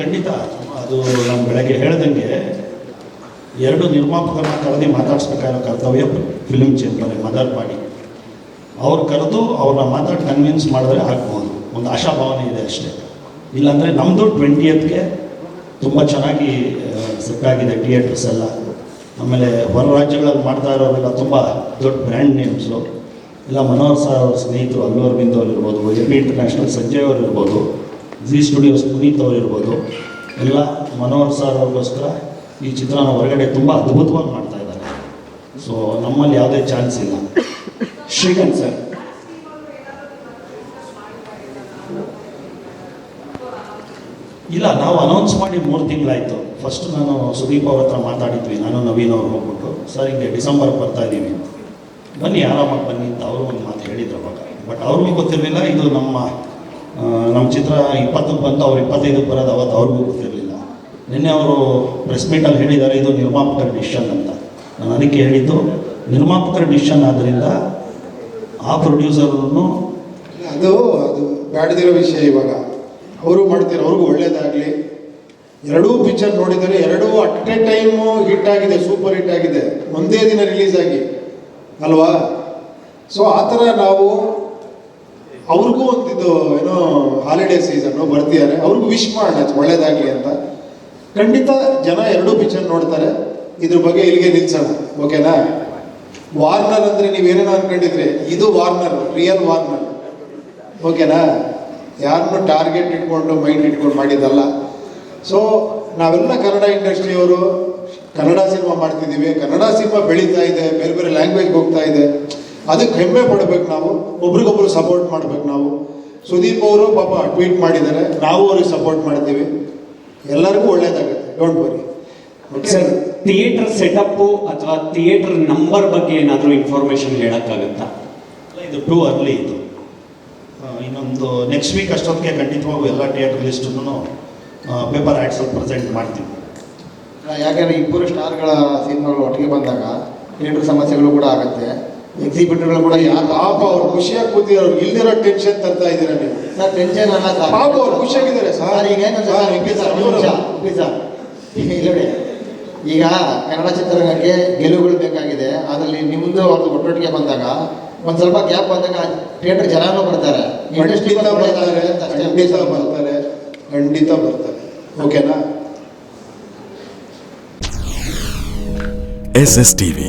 ಖಂಡಿತ. ಅದು ನಾನು ಬೆಳಗ್ಗೆ ಹೇಳ್ದಂಗೆ ಎರಡು ನಿರ್ಮಾಪಕರನ್ನ ಕರೆದು ಮಾತಾಡ್ಸ್ಬೇಕಾಗಿರೋ ಕರ್ತವ್ಯ ಫಿಲ್ಮ್ ಚೇಂಬರ್ ಮದರ್ ಮಾಡಿ ಅವ್ರು ಕರೆದು ಅವ್ರನ್ನ ಮಾತಾಡಿ ಕನ್ವಿನ್ಸ್ ಮಾಡಿದ್ರೆ ಆಗ್ಬೋದು. ಒಂದು ಆಶಾಭಾವನೆ ಇದೆ ಅಷ್ಟೇ. ಇಲ್ಲಾಂದರೆ ನಮ್ಮದು ಟ್ವೆಂಟಿಯತ್ಗೆ ತುಂಬ ಚೆನ್ನಾಗಿ ಸೆಟ್ ಆಗಿದೆ ಥಿಯೇಟರ್ಸ್ ಎಲ್ಲ. ಆಮೇಲೆ ಹೊರ ರಾಜ್ಯಗಳಲ್ಲಿ ಮಾಡ್ತಾ ಇರೋರೆಲ್ಲ ತುಂಬ ದೊಡ್ಡ ಬ್ರ್ಯಾಂಡ್ ನೇಮ್ಸು ಇಲ್ಲ ಮನೋಹರ್ ಸರ್ ಅವ್ರ ಸ್ನೇಹಿತರು, ಅಲ್ಲೂರ್ ಬಿಂದು ಅವ್ರು ಇರ್ಬೋದು, ಎ ಪಿ ಇಂಟರ್ನ್ಯಾಷನಲ್ ಸಂಜಯ್ ಅವ್ರು ಇರ್ಬೋದು. ಜಿ ಸ್ಟುಡಿಯೋಸ್ ಪುನೀತ್ ಅವರಿರ್ಬೋದು ಎಲ್ಲ ಮನೋಹರ್ ಸರ್ ಅವ್ರಿಗೋಸ್ಕರ ಈ ಚಿತ್ರನ ಹೊರಗಡೆ ತುಂಬ ಅದ್ಭುತವಾಗಿ ಮಾಡ್ತಾ ಇದ್ದಾರೆ. ಸೊ ನಮ್ಮಲ್ಲಿ ಯಾವುದೇ ಚಾನ್ಸ್ ಇಲ್ಲ. ಶ್ರೀಕಾಂತ್ ಸರ್ ಇಲ್ಲ, ನಾವು ಅನೌನ್ಸ್ ಮಾಡಿ ಮೂರು ತಿಂಗಳಾಯಿತು. ಫಸ್ಟ್ ನಾನು ಸುದೀಪ್ ಅವ್ರ ಹತ್ರ ಮಾತಾಡಿದ್ವಿ. ನಾನು ನವೀನ್ ಅವ್ರು ಹೋಗ್ಬಿಟ್ಟು ಸರ್ ಹಿಂಗೆ ಡಿಸೆಂಬರ್ ಬರ್ತಾ ಇದ್ದೀವಿ ಬನ್ನಿ, ಆರಾಮಾಗಿ ಬನ್ನಿ ಅಂತ ಅವರು ಒಂದು ಮಾತು ಹೇಳಿದ್ರು ಅವಾಗ. ಬಟ್ ಅವ್ರಿಗೂ ಗೊತ್ತಿರಲಿಲ್ಲ, ಇದು ನಮ್ಮ ನಮ್ಮ ಚಿತ್ರ ಇಪ್ಪತ್ತಕ್ಕೆ ಬಂತು, ಅವ್ರು ಇಪ್ಪತ್ತೈದಕ್ಕೆ ಬರೋದು ಅವತ್ತು ಅವ್ರಿಗೂ ಗೊತ್ತಿರಲಿಲ್ಲ. ನಿನ್ನೆ ಅವರು ಪ್ರೆಸ್ ಮೀಟಲ್ಲಿ ಹೇಳಿದ್ದಾರೆ, ಇದು ನಿರ್ಮಾಪಕರ ಡಿಶನ್ ಅಂತ. ನಾನು ಅದಕ್ಕೆ ಹೇಳಿದ್ದು, ನಿರ್ಮಾಪಕರ ಡಿಶನ್ ಆದ್ದರಿಂದ ಆ ಪ್ರೊಡ್ಯೂಸರನ್ನು ಅದು ಅದು ಬ್ಯಾಡದಿರೋ ವಿಷಯ ಇವಾಗ. ಅವರು ಮಾಡ್ತಾರೆ, ಅವ್ರಿಗೂ ಒಳ್ಳೇದಾಗಲಿ. ಎರಡೂ ಪಿಕ್ಚರ್ ನೋಡಿದರೆ ಎರಡೂ ಅಟ್ ಎ ಟೈಮು ಹಿಟ್ ಆಗಿದೆ ಸೂಪರ್ ಹಿಟ್ ಆಗಿದೆ. ಒಂದೇ ದಿನ ರಿಲೀಸ್ ಆಗಿ. ಅಲ್ವಾ? ಸೊ ಆ ಥರ ನಾವು ಅವ್ರಿಗೂ ಒಂದಿದ್ದು ಏನೋ ಹಾಲಿಡೇ ಸೀಸನ್ನು ಬರ್ತಿದ್ದಾರೆ. ಅವ್ರಿಗೂ ವಿಶ್ ಮಾಡೋಣ ಒಳ್ಳೇದಾಗಲಿ ಅಂತ. ಖಂಡಿತ ಜನ ಎರಡೂ ಪಿಕ್ಚರ್ ನೋಡ್ತಾರೆ. ಇದ್ರ ಬಗ್ಗೆ ಇಲ್ಲಿಗೆ ನಿಲ್ಸೋಣ. ಓಕೆನಾ ವಾರ್ನರ್ ಅಂದರೆ ನೀವೇನೇನೋ ಅನ್ಕೊಂಡಿದ್ರೆ. ಇದು ವಾರ್ನರ್ ರಿಯಲ್ ವಾರ್ನರ್ ಓಕೆನಾ ಯಾರನ್ನು ಟಾರ್ಗೆಟ್ ಇಟ್ಕೊಂಡು ಮೈಂಡ್ ಇಟ್ಕೊಂಡು ಮಾಡಿದ್ದಲ್ಲ. ಸೊ ನಾವೆಲ್ಲ ಕನ್ನಡ ಇಂಡಸ್ಟ್ರಿಯವರು ಕನ್ನಡ ಸಿನಿಮಾ ಮಾಡ್ತಿದ್ದೀವಿ. ಕನ್ನಡ ಸಿನಿಮಾ ಬೆಳೀತಾ ಇದೆ. ಬೇರೆ ಬೇರೆ ಲ್ಯಾಂಗ್ವೇಜ್ ಹೋಗ್ತಾ ಇದೆ. ಅದಕ್ಕೆ ಹೆಮ್ಮೆ ಪಡ್ಬೇಕು ನಾವು. ಒಬ್ರಿಗೊಬ್ರು ಸಪೋರ್ಟ್ ಮಾಡ್ಬೇಕು ನಾವು. ಸುದೀಪ್ ಅವರು ಪಾಪ ಟ್ವೀಟ್ ಮಾಡಿದ್ದಾರೆ. ನಾವು ಅವ್ರಿಗೆ ಸಪೋರ್ಟ್ ಮಾಡ್ತೀವಿ. ಎಲ್ಲರಿಗೂ ಒಳ್ಳೇದಾಗುತ್ತೆ. Don't worry sir theatre setup ಅಥವಾ ಥಿಯೇಟರ್ ನಂಬರ್ ಬಗ್ಗೆ ಏನಾದರೂ ಇನ್ಫಾರ್ಮೇಶನ್ ಹೇಳೋಕ್ಕಾಗುತ್ತಾ? ಅಲ್ಲ, ಇದು ಟೂ ಅರ್ಲಿ ಇದು. ಇನ್ನೊಂದು ನೆಕ್ಸ್ಟ್ ವೀಕ್ ಅಷ್ಟೊತ್ತಿಗೆ ಖಂಡಿತವಾಗೂ ಎಲ್ಲ ಥಿಯೇಟರ್ ಲಿಸ್ಟನ್ನು ಪೇಪರ್ ಆ್ಯಡ್ಸಲ್ಲಿ ಪ್ರೆಸೆಂಟ್ ಮಾಡ್ತೀವಿ. ಯಾಕೆಂದರೆ ಇಬ್ಬರು ಸ್ಟಾರ್ಗಳ ಸಿನಿಮಾಗಳು ಒಟ್ಟಿಗೆ ಬಂದಾಗ ಥಿಯೇಟರ್ ಸಮಸ್ಯೆಗಳು ಕೂಡ ಆಗುತ್ತೆ. ಎಕ್ಸಿಬಿಟರ್ಗಳು ಕೂಡ ಯಾ ಪಾಪ ಅವ್ರು ಖುಷಿಯಾಗಿ ಕೂತಿದ್ರು ಇಲ್ದಿರೋ ಟೆನ್ಷನ್ ತರ್ತಾ ಇದ್ದೀರಾ ನೀವು? ಸರ್ ಟೆನ್ಷನ್ ಅಲ್ಲ ಸರ್. ಪಾಪ ಅವ್ರು ಖುಷಿಯಾಗಿದ್ದಾರೆ ಸರ್. ಈಗ ಏನು sir, sir sir sir? Please sir. ಇಲ್ಲಿ ನೋಡಿ ಈಗ ಕನ್ನಡ ಚಿತ್ರರಂಗಕ್ಕೆ ಗೆಲುವುಗಳು ಬೇಕಾಗಿದೆ ಅದರಲ್ಲಿ ನಿಮ್ಮದು ಅವ್ರದ್ದು ಒಟ್ಟೊಟ್ಟಿಗೆ ಬಂದಾಗ ಒಂದು ಸ್ವಲ್ಪ ಗ್ಯಾಪ್ ಬಂದಾಗ ಥಿಯೇಟರ್ ಜನನೂ ಬರ್ತಾರೆ. ಖಂಡಿತ ಬರ್ತಾರೆ ಖಂಡಿತ ಬರ್ತಾರೆ ಖಂಡಿತ ಬರ್ತಾರೆ. ಓಕೆನಾ ಎಸ್ ಎಸ್ ಟಿವಿ